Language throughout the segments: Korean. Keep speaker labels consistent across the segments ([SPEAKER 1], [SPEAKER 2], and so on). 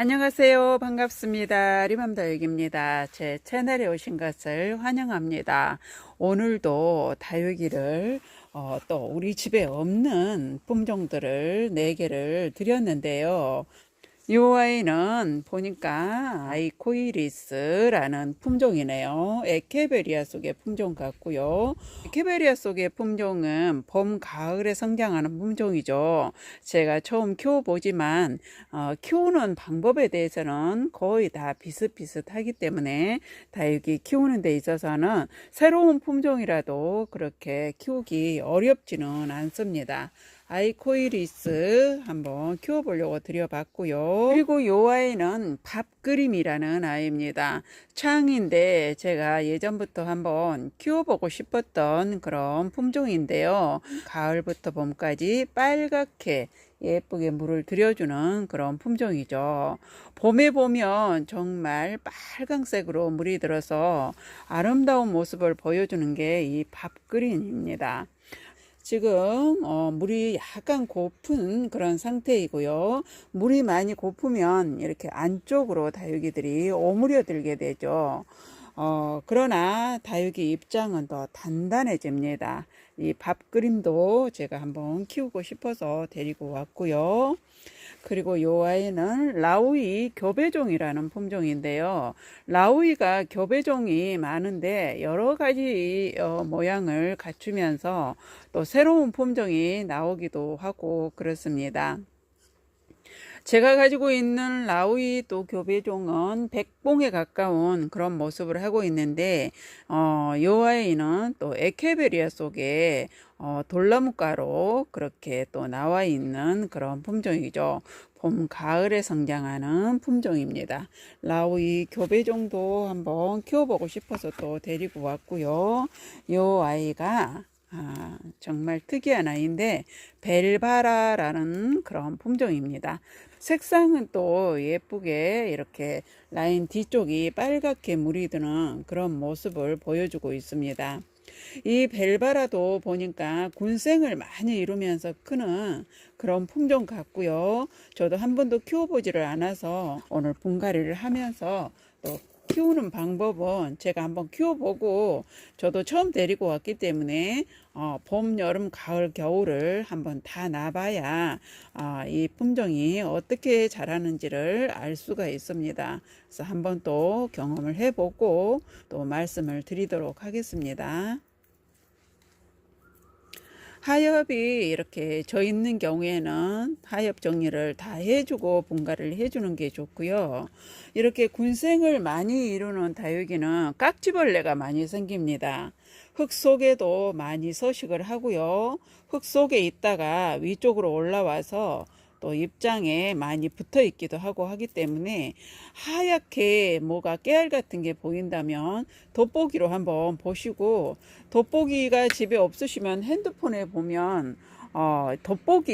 [SPEAKER 1] 안녕하세요. 반갑습니다. 리맘다육입니다. 제 채널에 오신 것을 환영합니다. 오늘도 다육이를 어, 또 우리 집에 없는 품종들을 4개를 드렸는데요. 이 아이는 보니까 아이코이리스라는 품종이네요. 에케베리아 속의 품종 같고요. 에케베리아 속의 품종은 봄, 가을에 성장하는 품종이죠. 제가 처음 키워보지만 어, 키우는 방법에 대해서는 거의 다 비슷비슷하기 때문에 다육이 키우는 데 있어서는 새로운 품종이라도 그렇게 키우기 어렵지는 않습니다. 아이코이리스 한번 키워보려고 드려봤고요. 그리고 요 아이는 밥그림이라는 아이입니다. 창인데 제가 예전부터 한번 키워보고 싶었던 그런 품종인데요. 가을부터 봄까지 빨갛게 예쁘게 물을 들여주는 그런 품종이죠. 봄에 보면 정말 빨강색으로 물이 들어서 아름다운 모습을 보여주는 게 이 밥그린입니다. 지금 어, 물이 약간 고픈 그런 상태이고요. 물이 많이 고프면 이렇게 안쪽으로 다육이들이 오므려 들게 되죠. 어, 그러나 다육이 입장은 더 단단해집니다. 이 밥 그림도 제가 한번 키우고 싶어서 데리고 왔고요. 그리고 요 아이는 라우이 교배종이라는 품종인데요. 라우이가 교배종이 많은데 여러 가지 어, 모양을 갖추면서 또 새로운 품종이 나오기도 하고 그렇습니다. 제가 가지고 있는 라우이 또 교배종은 백봉에 가까운 그런 모습을 하고 있는데 어, 요 아이는 또 에케베리아 속에 어, 돌나무가로 그렇게 또 나와 있는 그런 품종이죠. 봄, 가을에 성장하는 품종입니다. 라우이 교배종도 한번 키워보고 싶어서 또 데리고 왔고요. 요 아이가 아, 정말 특이한 아이인데 벨바라라는 그런 품종입니다. 색상은 또 예쁘게 이렇게 라인 뒤쪽이 빨갛게 물이 드는 그런 모습을 보여주고 있습니다. 이 벨바라도 보니까 군생을 많이 이루면서 크는 그런 품종 같고요. 저도 한 번도 키워보지를 않아서 오늘 분갈이를 하면서 또 키우는 방법은 제가 한번 키워보고 저도 처음 데리고 왔기 때문에 어, 봄, 여름, 가을, 겨울을 한번 다 놔봐야 어, 이 품종이 어떻게 자라는지를 알 수가 있습니다. 그래서 한번 또 경험을 해보고 또 말씀을 드리도록 하겠습니다. 하엽이 이렇게 져 있는 경우에는 하엽 정리를 다 해주고 분갈이를 해주는 게 좋고요. 이렇게 군생을 많이 이루는 다육이는 깍지벌레가 많이 생깁니다. 흙 속에도 많이 서식을 하고요. 흙 속에 있다가 위쪽으로 올라와서 또 입장에 많이 붙어 있기도 하고 하기 때문에 하얗게 뭐가 깨알 같은 게 보인다면 돋보기로 한번 보시고 돋보기가 집에 없으시면 핸드폰에 보면 어, 돋보기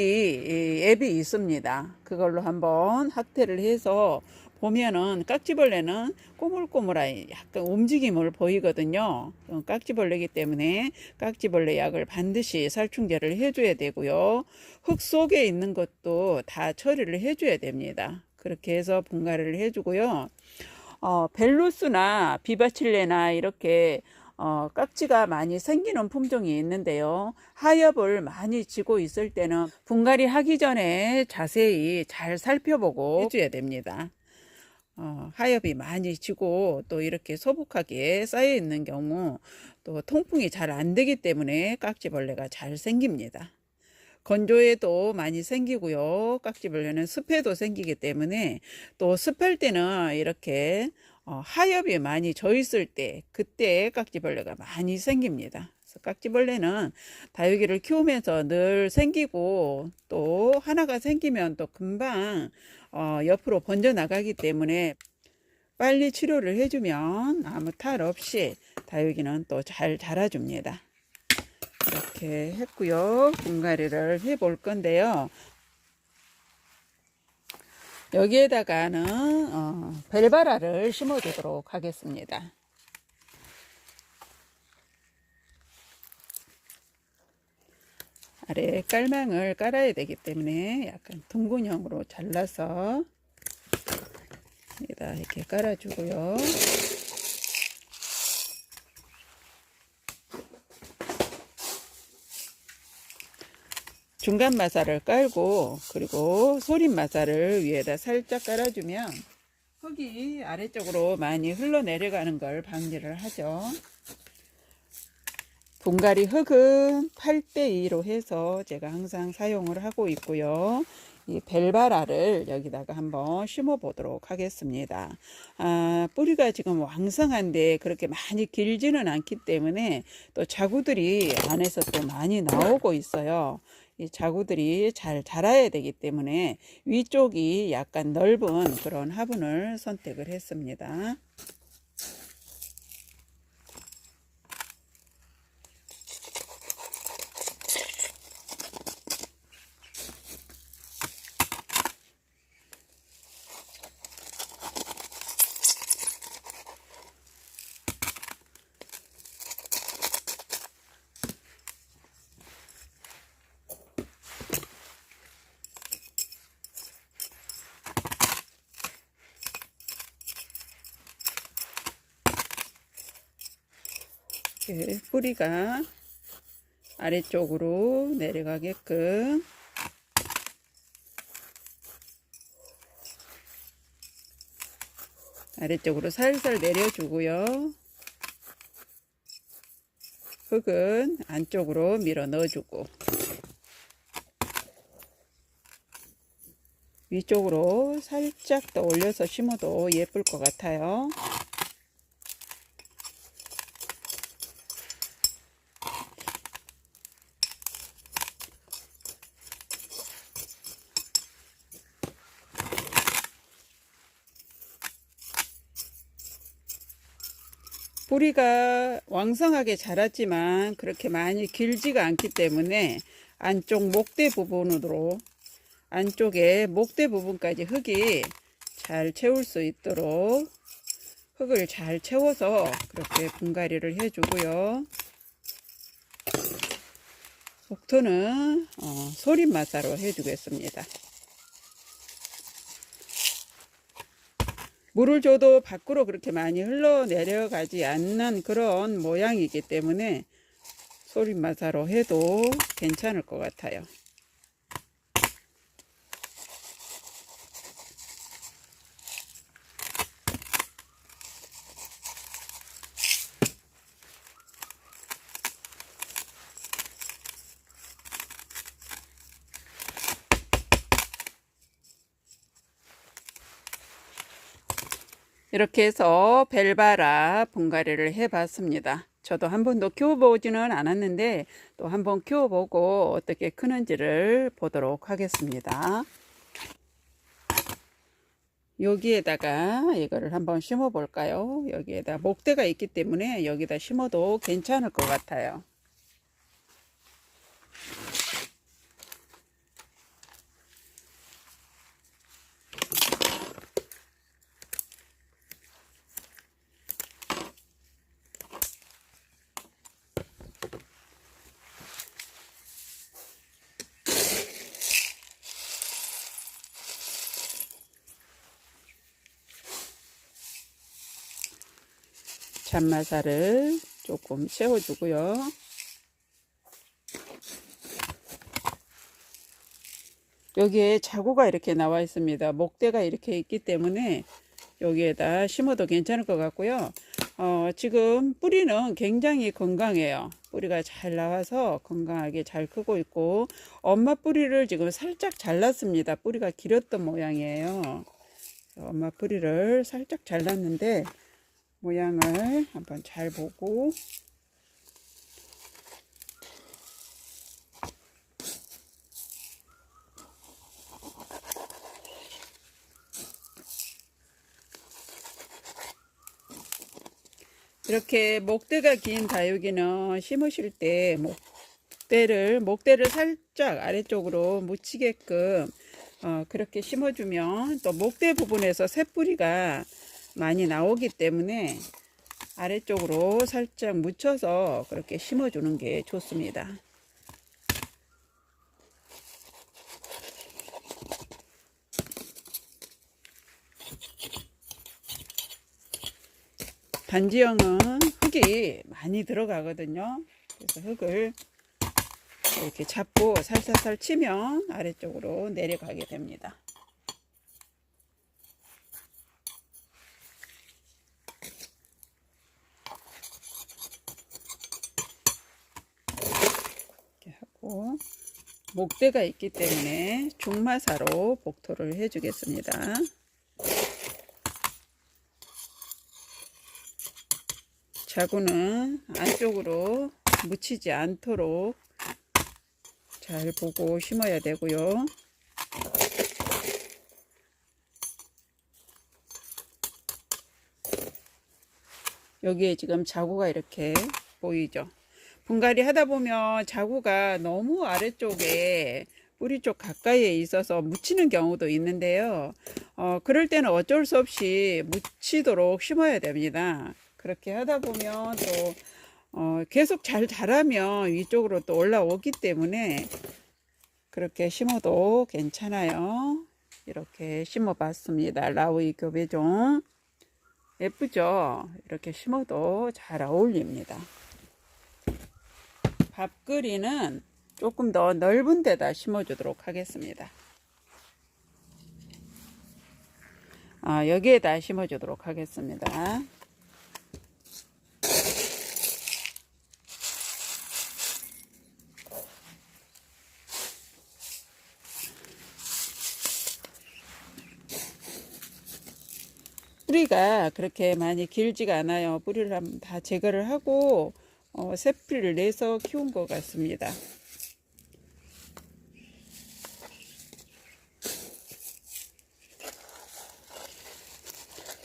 [SPEAKER 1] 앱이 있습니다. 그걸로 한번 확대를 해서 보면은 깍지벌레는 꼬물꼬물한 약간 움직임을 보이거든요. 깍지벌레이기 때문에 깍지벌레 약을 반드시 살충제를 해줘야 되고요. 흙 속에 있는 것도 다 처리를 해줘야 됩니다. 그렇게 해서 분갈이를 해주고요. 어, 벨루스나 비바칠레나 이렇게 어, 깍지가 많이 생기는 품종이 있는데요. 하엽을 많이 지고 있을 때는 분갈이 하기 전에 자세히 잘 살펴보고 해줘야 됩니다. 어, 하엽이 많이 지고 또 이렇게 소복하게 쌓여 있는 경우 또 통풍이 잘 안 되기 때문에 깍지벌레가 잘 생깁니다. 건조에도 많이 생기고요. 깍지벌레는 습해도 생기기 때문에 또 습할 때는 이렇게 어, 하엽이 많이 져 있을 때 그때 깍지벌레가 많이 생깁니다. 그래서 깍지벌레는 다육이를 키우면서 늘 생기고 또 하나가 생기면 또 금방 어, 옆으로 번져 나가기 때문에 빨리 치료를 해주면 아무 탈 없이 다육이는 또 잘 자라줍니다. 이렇게 했고요. 분갈이를 해볼 건데요. 여기에다가는 어, 벨바라를 심어주도록 하겠습니다. 아래 깔망을 깔아야 되기 때문에 약간 둥근형으로 잘라서 이렇게 깔아주고요. 중간 마사를 깔고 그리고 소림 마사를 위에다 살짝 깔아주면 흙이 아래쪽으로 많이 흘러내려가는 걸 방지를 하죠. 분갈이 흙은 8대2로 해서 제가 항상 사용을 하고 있고요. 이 벨바라를 여기다가 한번 심어 보도록 하겠습니다. 아, 뿌리가 지금 왕성한데 그렇게 많이 길지는 않기 때문에 또 자구들이 안에서 또 많이 나오고 있어요. 이 자구들이 잘 자라야 되기 때문에 위쪽이 약간 넓은 그런 화분을 선택을 했습니다. 이렇게 뿌리가 아래쪽으로 내려가게끔 아래쪽으로 살살 내려주고요. 흙은 안쪽으로 밀어 넣어주고 위쪽으로 살짝 더 올려서 심어도 예쁠 것 같아요. 뿌리가 왕성하게 자랐지만 그렇게 많이 길지가 않기 때문에 안쪽 목대 부분으로 안쪽에 목대 부분까지 흙이 잘 채울 수 있도록 흙을 잘 채워서 그렇게 분갈이를 해주고요. 속토는 어, 소림 마사로 해주겠습니다. 물을 줘도 밖으로 그렇게 많이 흘러내려가지 않는 그런 모양이기 때문에 소림 마사로 해도 괜찮을 것 같아요. 이렇게 해서 벨바라 분갈이를 해봤습니다. 저도 한 번도 키워보지는 않았는데 또 한 번 키워보고 어떻게 크는지를 보도록 하겠습니다. 여기에다가 이거를 한번 심어 볼까요? 여기에다 목대가 있기 때문에 여기다 심어도 괜찮을 것 같아요. 잔마사를 조금 채워주고요. 여기에 자구가 이렇게 나와 있습니다. 목대가 이렇게 있기 때문에 여기에다 심어도 괜찮을 것 같고요. 어, 지금 뿌리는 굉장히 건강해요. 뿌리가 잘 나와서 건강하게 잘 크고 있고 엄마 뿌리를 지금 살짝 잘랐습니다. 뿌리가 길었던 모양이에요. 엄마 뿌리를 살짝 잘랐는데 모양을 한번 잘 보고. 이렇게 목대가 긴 다육이는 심으실 때 목대를 목대를 살짝 아래쪽으로 묻히게끔 어, 그렇게 심어주면 또 목대 부분에서 새뿌리가 많이 나오기 때문에 아래쪽으로 살짝 묻혀서 그렇게 심어주는 게 좋습니다. 반지형은 흙이 많이 들어가거든요. 그래서 흙을 이렇게 잡고 살살살 치면 아래쪽으로 내려가게 됩니다. 하고 목대가 있기 때문에 중마사로 복토를 해주겠습니다. 자구는 안쪽으로 묻히지 않도록 잘 보고 심어야 되고요. 여기에 지금 자구가 이렇게 보이죠. 분갈이 하다 보면 자구가 너무 아래쪽에 뿌리 쪽 가까이에 있어서 묻히는 경우도 있는데요. 어, 그럴 때는 어쩔 수 없이 묻히도록 심어야 됩니다. 그렇게 하다 보면 또 어, 계속 잘 자라면 위쪽으로 또 올라오기 때문에 그렇게 심어도 괜찮아요. 이렇게 심어 봤습니다. 라우이 교배종. 예쁘죠? 이렇게 심어도 잘 어울립니다. 밥그리는 조금 더 넓은 데다 심어주도록 하겠습니다. 아, 여기에다 심어주도록 하겠습니다. 뿌리가 그렇게 많이 길지가 않아요. 뿌리를 다 제거를 하고 어, 새 뿌리를 내서 키운 것 같습니다.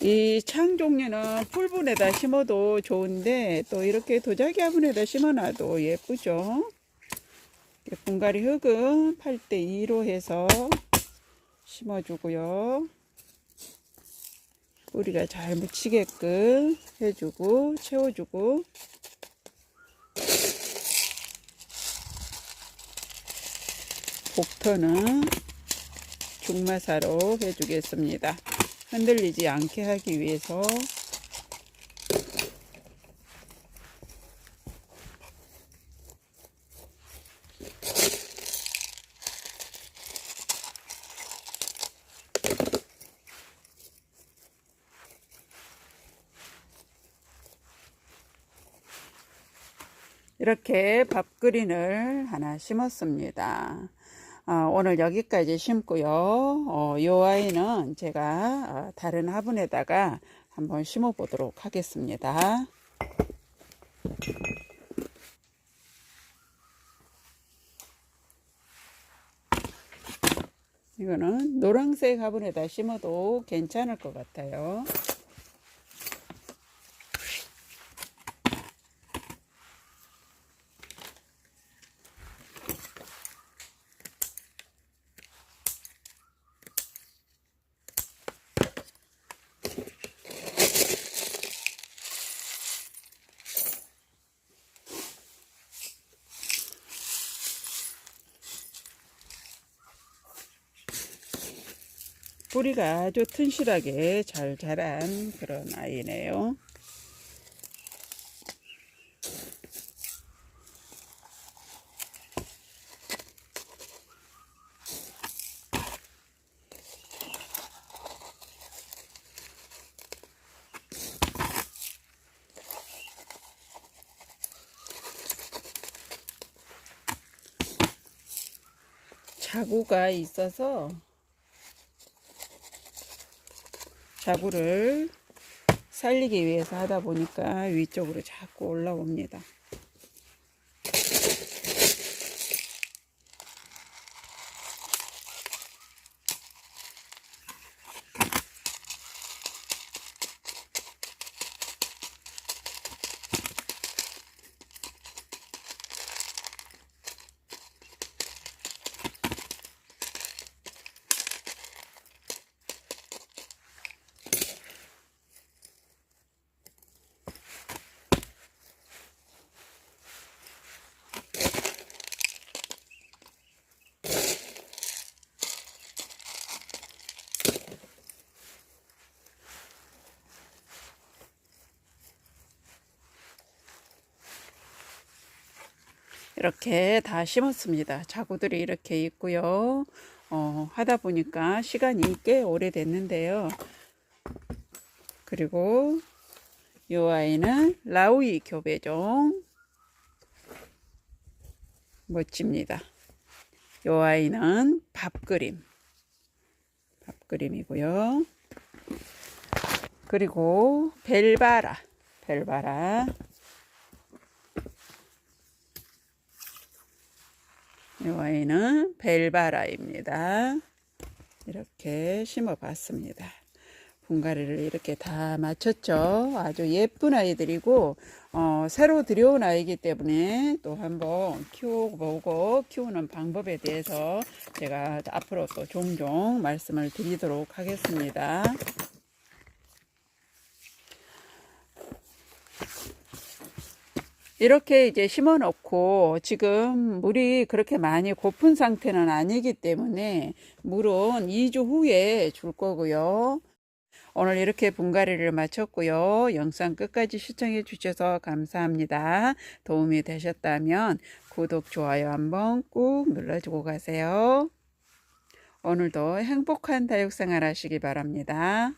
[SPEAKER 1] 이 창 종류는 풀분에다 심어도 좋은데 또 이렇게 도자기 화분에다 심어놔도 예쁘죠. 분갈이 흙은 8대 2로 해서 심어주고요. 뿌리가 잘 묻히게끔 해주고 채워주고 복터는 중마사로 해주겠습니다. 흔들리지 않게 하기 위해서 이렇게 밥그린을 하나 심었습니다. 어, 오늘 여기까지 심고요. 어, 요 아이는 제가 어, 다른 화분에다가 한번 심어 보도록 하겠습니다. 이거는 노란색 화분에다 심어도 괜찮을 것 같아요. 뿌리가 아주 튼실하게 잘 자란 그런 아이네요. 자구가 있어서 자구를 살리기 위해서 하다 보니까 위쪽으로 자꾸 올라옵니다. 이렇게 다 심었습니다. 자구들이 이렇게 있고요. 어, 하다 보니까 시간이 꽤 오래됐는데요. 그리고 이 아이는 라우이 교배종 멋집니다. 이 아이는 밥그림 밥그림이고요. 그리고 벨바라 벨바라 이 아이는 벨바라입니다. 이렇게 심어 봤습니다. 분갈이를 이렇게 다 마쳤죠. 아주 예쁜 아이들이고 어, 새로 들여온 아이기 때문에 또 한번 키워보고 키우는 방법에 대해서 제가 앞으로 또 종종 말씀을 드리도록 하겠습니다. 이렇게 이제 심어 놓고 지금 물이 그렇게 많이 고픈 상태는 아니기 때문에 물은 2주 후에 줄 거고요. 오늘 이렇게 분갈이를 마쳤고요. 영상 끝까지 시청해 주셔서 감사합니다. 도움이 되셨다면 구독, 좋아요 한번 꾹 눌러주고 가세요. 오늘도 행복한 다육생활 하시기 바랍니다.